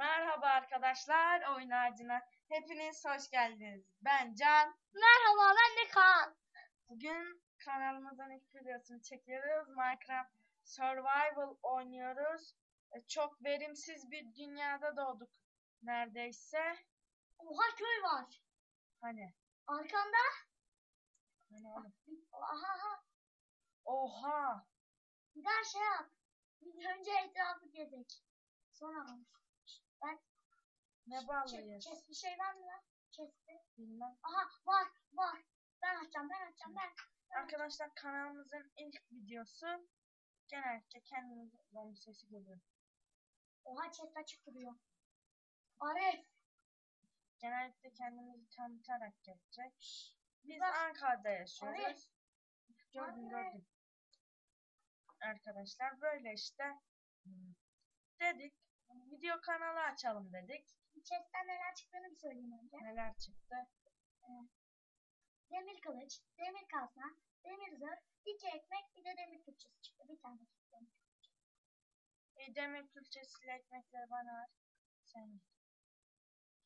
Merhaba arkadaşlar, oyun ağacına hepiniz hoş geldiniz. Ben Can. Merhaba ben de Kaan. Bugün kanalımızın ilk videosunu çekiyoruz. Minecraft Survival oynuyoruz. E, Çok verimsiz bir dünyada doğduk neredeyse. Oha köy var. Hani, Arkanda. hani oğlum. Aha. Oha! Bir daha şey yap. Biz önce etrafı gezek. Sonra. Ben Ne bağlıyız? kes bir şey var mı lan? Kesti. Bilmem. Aha var var. Ben açacağım ben açacağım ben. Arkadaşlar kanalımızın ilk videosu genellikle kendimiz zombi sesi geliyor. Oha chest açık duruyor. Arif. Genellikle kendimizi tanıtarak gelecek. Biz Bak. Ankara'da yaşıyoruz. Arif. Gördüm Arif. gördüm. Arkadaşlar böyle işte dedik. Video kanalı açalım dedik. Chest'ten neler çıktığını bir söyleyeyim önce. Neler çıktı? Demir kılıç, demir kazma, demir zırh, iki ekmek bir de demir külçesi çıktı. Bir tane çıktı. E, demir külçesiyle ekmekleri bana ver. Sen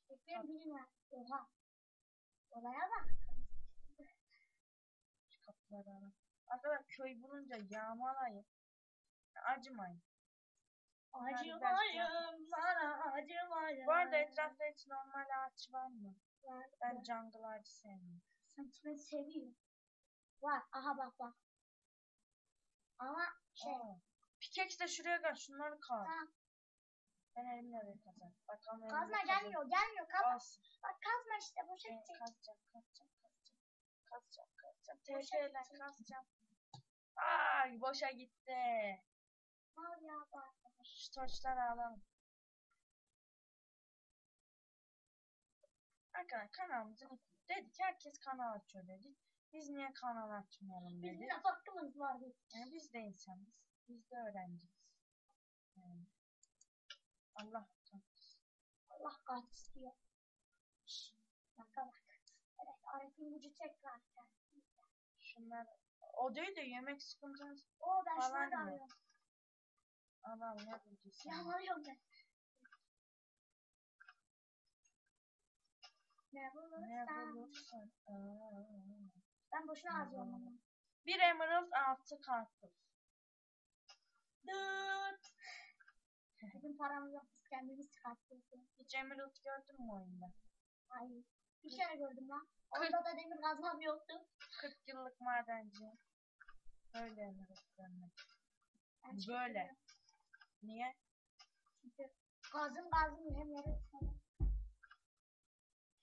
Ekmeğin birini ver. Oha. Olaya bak. şu kapıları al. Arkadaşlar köy bulunca yağmalayın. Acımayın. Acımayın bana acımayın. Bu arada etrafta hiç normal ağaç var mı? Var, Ben jungle ağacı sevmiyorum. Sen kime seviyor? Var. Aha bak bak. Ama şey. Aa, Pickaxe de şuraya gel. Şunları kal. Tamam. Ben elimle de kazan. Bakalım elimle Kazma gelmiyor. Gelmiyor. Kazma. Olsun. Bak kazma işte. Boşa Ben gidecek. kazacağım, kazacağım, kazacağım. Kazacağım, kazacağım. Boşa TP ile gidecek. kazacağım. Ay boşa gitti. Şu taşları alalım. Arkadaşlar kanalımızın dedik herkes kanal açıyor dedik. Biz niye kanal açmayalım Bizim dedik. de hakkımız vardı. Yani biz de insanız. Biz de öğrenciyiz. Yani. Allah tanrısı. Allah kahretsin diyor. Şşş. Bak. Evet. Arif'in gücü tekrar. Şunlar o değil de yemek sıkıntımız Oo ben Falan mı? Allah ne Silah alıyorum ben. Ne bulursan. Ne bulursan. Aa. Ben boşuna harcıyorum onu. Bir emerald altı karpuz. Dıt. Bizim paramız yok. Biz kendimiz çıkartıyoruz. Hiç emerald gördün mü oyunda? Hayır. Bir kere gördüm lan. Onda da demir kazmam yoktu. 40 yıllık madenci. Böyle emerald görmek. Böyle. Niye? Çünkü kazım kazım hem yere.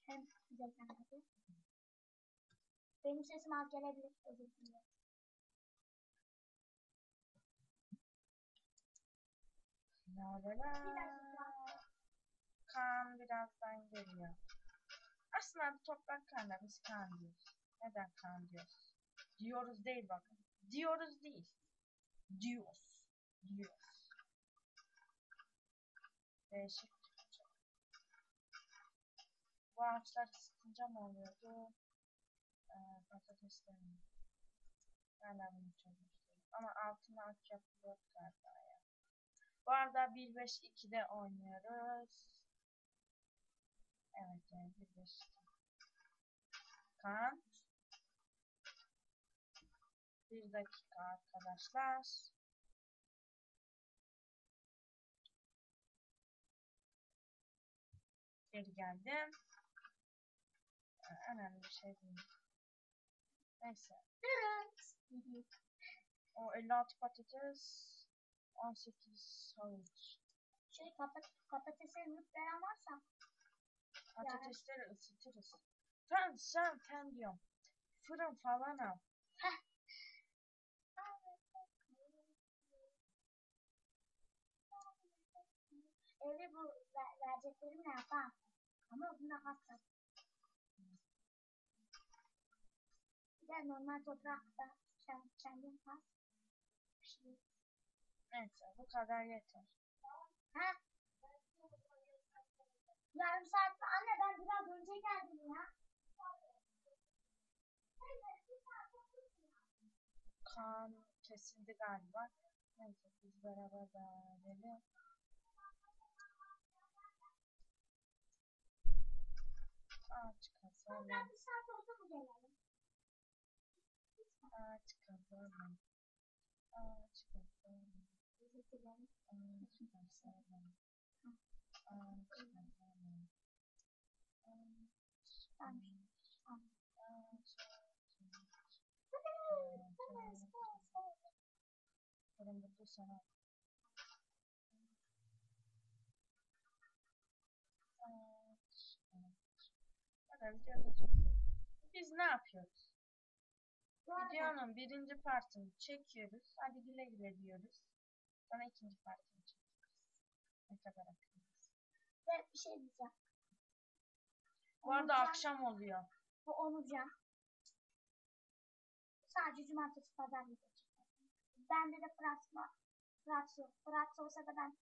Hem güzel sanatı. Benim sesim az gelebilir. Özür dilerim. Kaan birazdan geliyor. Aslında toprak kanla biz Kaan diyoruz. Neden Kaan diyoruz? Diyoruz değil bakın. Diyoruz değil. Diyoruz. Değişik. Bu ağaçlar ısıtınca mı oluyordu? Ee, patateslerin. Hala bunu çözmüştüm. Ama altına aç yapılıyor galiba ya. Bu arada 1-5-2'de oynuyoruz. Evet yani 1-5-2. Kaan. Bir dakika arkadaşlar. Geri geldim. Önemli bir şey değil. Neyse. Dırıt. O 56 patates. 18 havuç. Şey patat patatese ümit veren varsa Patatesleri ısıtırız. Sen sen sen diyorum. Fırın falan al. Evde bu ver, vereceklerimle yapar. Ama buna hassas. Bir de normal toprakta kend, kendin pas. Şey, Neyse bu kadar yeter. ha? Yarım saat anne ben biraz önce geldim ya. Kan kesildi galiba. Neyse biz beraber devam edelim. Tamam. Ben bir saat oldu mu gelelim? Aç kapalı. Aç kapalı. Özür dilerim. Aç kapalı. Aç kapalı. Tamam. Tamam. Benim mutlu sana. Aç, aç. Hadi videoda çok. Biz ne yapıyoruz? Videonun birinci partını çekiyoruz. Hadi güle güle diyoruz. Sonra ikinci partını çekiyoruz. Ne kadar akıllıyız. ve bir şey diyeceğim. Bu arada Onurcan- akşam oluyor. Bu Onurcan. Sadece cumartesi pazar video çeker. Bende de Fırat var. Fırat yok. Fırat olsa da ben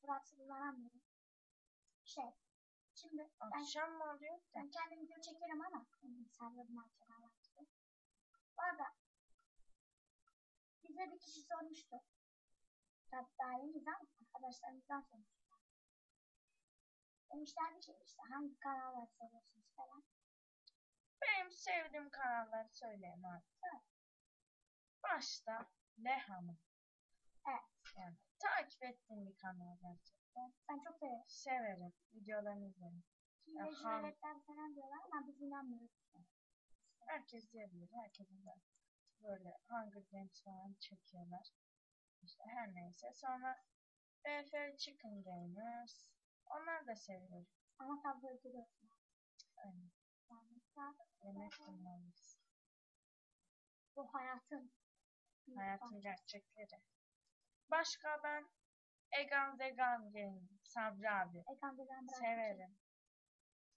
Fırat'ı kullanamıyorum. Şey. Şimdi Akşam mı oluyor? ben kendim video çekerim ama serverim açıdan açtı. Bu arada bize bir kişi sormuştu. Tabii ama arkadaşlarımızdan sormuştu. Demişlerdi ki işte hangi kanalları seviyorsunuz falan. Benim sevdiğim kanalları söyleyeyim abi. Evet. Başta Lehan'ı. Evet. Yani takip ettiğim bir kanal gerçekten. Ben çok severim. Severim. Videolarını izlerim. Hile Aha. cüreletler falan diyorlar ama biz inanmıyoruz. Herkes diyebilir. Herkesin de böyle Hunger Games falan çekiyorlar. İşte her neyse. Sonra BF Chicken Gamers. Onlar da seviyorum. Ama tabii öldürüyorsun. Aynen. Yani Yemek bulmalıyız. bu hayatın bir Hayatın gerçekleri. Başka ben Egan Vegan Game. Sabri abi. Bezen bırak. Severim.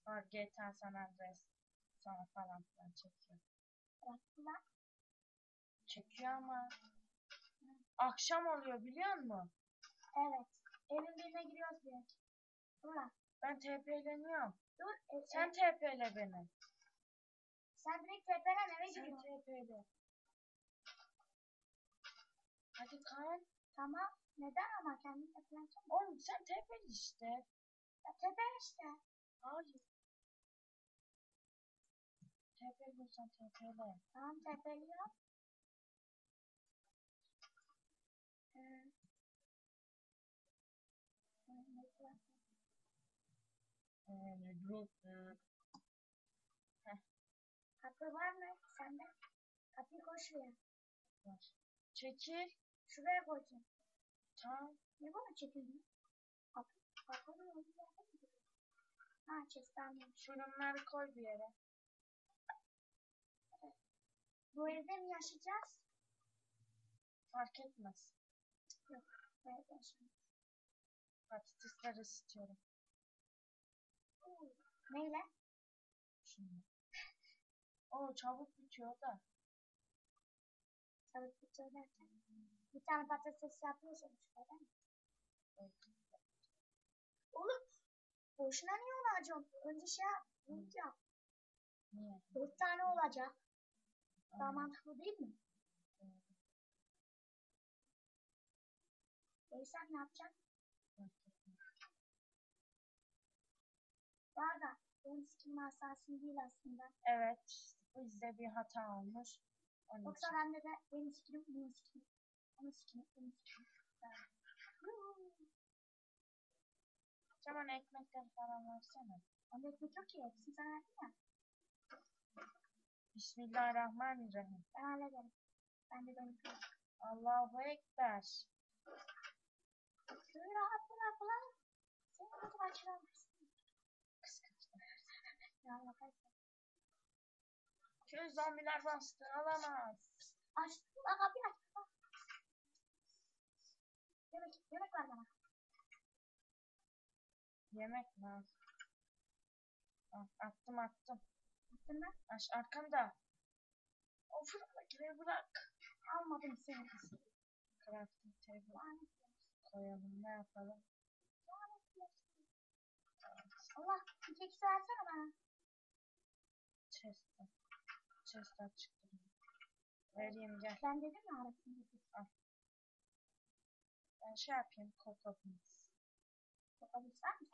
O GTA San Andreas sonra falan filan çekiyor. Bıraktılar. Çekiyor ama akşam oluyor biliyor musun? Evet. Evin birine giriyoruz. Dur lan. Ben TP'leniyorum. Dur. E, Sen e, TP'le beni. sen direkt tepeden eve Sen giriyorsun. TP'le. Hadi Kaan. Tamam. Neden ama kendin tepeden Oğlum sen TP'li işte. Ya tepe işte. Hayır. TP'li olsan TP'le. Tamam tepeliyor. Ee, e? Yani grup. Kapı var mı? Sende. Kapıyı koy şuraya. Var. Çekil. Şuraya koyacağım. Ne bana duruyor? Ha çestaneyim. Fırınları koy bir yere. Bu evde mi yaşayacağız? Fark etmez. Yok. Yaşamayacağız. Patatesleri ısıtıyorum. Uuu. Neyle? Şimdi. Oo çabuk bitiyor da. Çabuk bir söylerken. Bir tane patates değil mi? Oğlum. Boşuna niye onu acıyorsun? Önce şey yap. Yumurta yap. Niye? Dört tane olacak. Daha mantıklı değil mi? E sen ne yapacaksın? Bu arada benim skin masasım değil aslında. Evet. Bizde bir hata olmuş. Onun Yoksa bende de benim skinim, benim skinim. Evet. Hemen ekmekleri falan versene. Onda ekmek yok ki. Hepsini sana verdim ya. Bismillahirrahmanirrahim. Ben hallederim. Ben de yok. Allahu Ekber. Şöyle rahat bırak lan. Seni kötü başlamazsın. Kıskançlar. Ya bakarsın. Köy zombiler bastı. Alamaz. Aç. Lan kapıyı aç. Bak. Yemek, yemek ver bana. Yemek mi? al? Al, Attım attım. Attın mı? Aş arkanda. O fırındakileri bırak. Almadım seni. Crafting table koyalım. Ne yapalım? Allah bir keksi versene bana. Chest'e. Chest açık duruyor. Vereyim gel. Ben dedim ya arasında. Ben şey yapayım. Kokopins. Kokabis var mı?